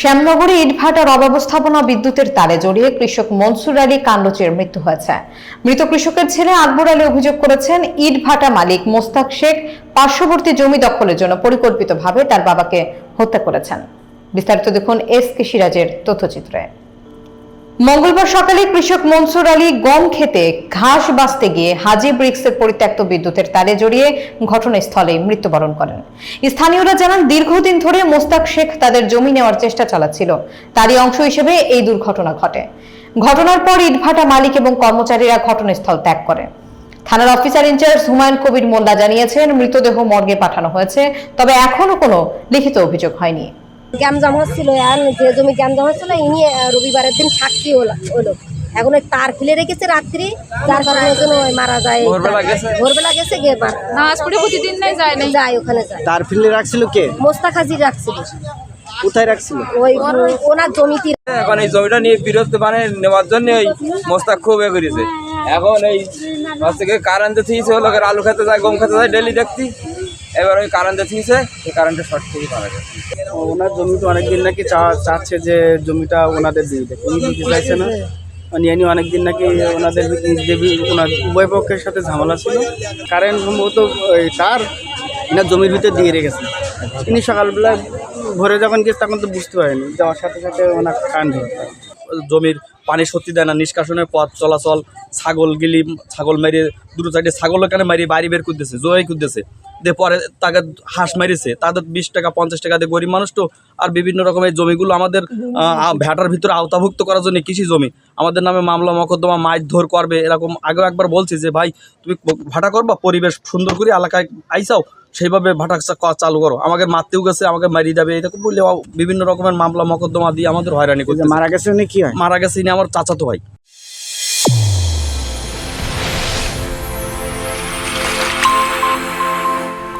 শ্যামনগরে ইটভাটার অব্যবস্থাপনা বিদ্যুতের তারে জড়িয়ে কৃষক মনসুর আলী কাণ্ডচের মৃত্যু হয়েছে। মৃত কৃষকের ছেলে আকবর আলী অভিযোগ করেছেন, ইটভাটা মালিক মোস্তাক শেখ পার্শ্ববর্তী জমি দখলের জন্য পরিকল্পিতভাবে তার বাবাকে হত্যা করেছেন। বিস্তারিত দেখুন এস কে সিরাজের তথ্যচিত্রে। মঙ্গলবার সকালে কৃষক মনসুর আলী গম খেতে ঘাস বাঁচতে গিয়ে হাজি ব্রিক্সের পরিত্যক্ত বিদ্যুতের তারে জড়িয়ে ঘটনাস্থলে মৃত্যুবরণ করেন। স্থানীয়রা জানান, দীর্ঘদিন ধরে মোস্তাক শেখ তাদের জমি নেওয়ার চেষ্টা চালাচ্ছিল। তারই অংশ হিসেবে এই দুর্ঘটনা ঘটে। ঘটনার পর ইটভাটা মালিক এবং কর্মচারীরা ঘটনাস্থল ত্যাগ করে থানার officer in charge Humayun Kabir Molla জানিয়েছেন, মৃতদেহ মর্গে পাঠানো হয়েছে, তবে এখনও কোনো লিখিত অভিযোগ হয়নি। গ্যামজাম হচ্ছিল আর যে জমি গ্যামজাম হচ্ছিল ইনি রবিবারের দিন সাক্ষী হলো হলো। এখন ওই তার ফেলে রেখেছে রাত্রি যার কারণে ওই জন্য ওই মারা যায়। ভোরবেলা গেছে? ভোরবেলা গেছে নামাজ পড়ে প্রতিদিন নাই যায় নাই? যায় ওখানে যায়। তার ফিল্ডে রাখছিল কে? মোস্তাক হাজির রাখছিল। কোথায় রাখছিল? ওই ওনার জমিতে এখন এই জমিটা নিয়ে বিরোধ মানে নেওয়ার জন্য ওই মোস্তাক খুব এ করেছে। এখন এই হচ্ছে কারেন্টে থিয়েছে হলো আলু খেতে যায় গম খেতে যায় ডেলি দেখতি। এবার ওই কারেন্টে থিয়েছে এই কারেন্টে শর্ট থেকে মারা গেছে ওনার জমি তো অনেকদিন নাকি চা- চাচ্ছে যে জমিটা ওনাদের দিয়ে দেয় উনি দিতে চাইছে না। নিয়ে নিয়ে অনেকদিন নাকি ওনাদের দেবী ওনার উভয় পক্ষের সাথে ঝামেলা ছিল। কারেন্ট সম্ভবত ওই তার এনার জমির ভিতরে দিয়ে রেখেছে। ইনি সকালবেলা ভোরে যখন গেছে তখন তো বুঝতে পারেনি। যাওয়ার সাথে সাথে ওনার কারেন্ট ধরে জমির পানি সত্যি দেয় না নিষ্কাশনের পথ চলাচল ছাগল গিলি ছাগল মেরে দুটো চারটে ছাগল ওখানে মারি বাড়ি বের করতেছে জোয়াই করতেছে দিয়ে পরে তাকে হাঁস মারিছে তাদের বিশ টাকা পঞ্চাশ টাকা দিয়ে গরিব মানুষ তো আর বিভিন্ন রকমের জমিগুলো আমাদের আহ, ভ্যাটার ভিতরে আওতাভুক্ত করার জন্য কৃষি জমি। আমাদের নামে মামলা মকদ্দমা মাছ ধর করবে এরকম আগেও একবার বলছি যে ভাই তুমি ভাটা করবা পরিবেশ সুন্দর করে এলাকায় আইসাও সেইভাবে ভাটা চালু করো। আমাকে মারতেও গেছে আমাকে মারিয়ে দেবে এরকম বললে বিভিন্ন রকমের মামলা মকদ্দমা দিয়ে আমাদের হয়রানি করছে মারা গেছে কি হয়? মারা গেছে ইনি আমার চাচাতো ভাই।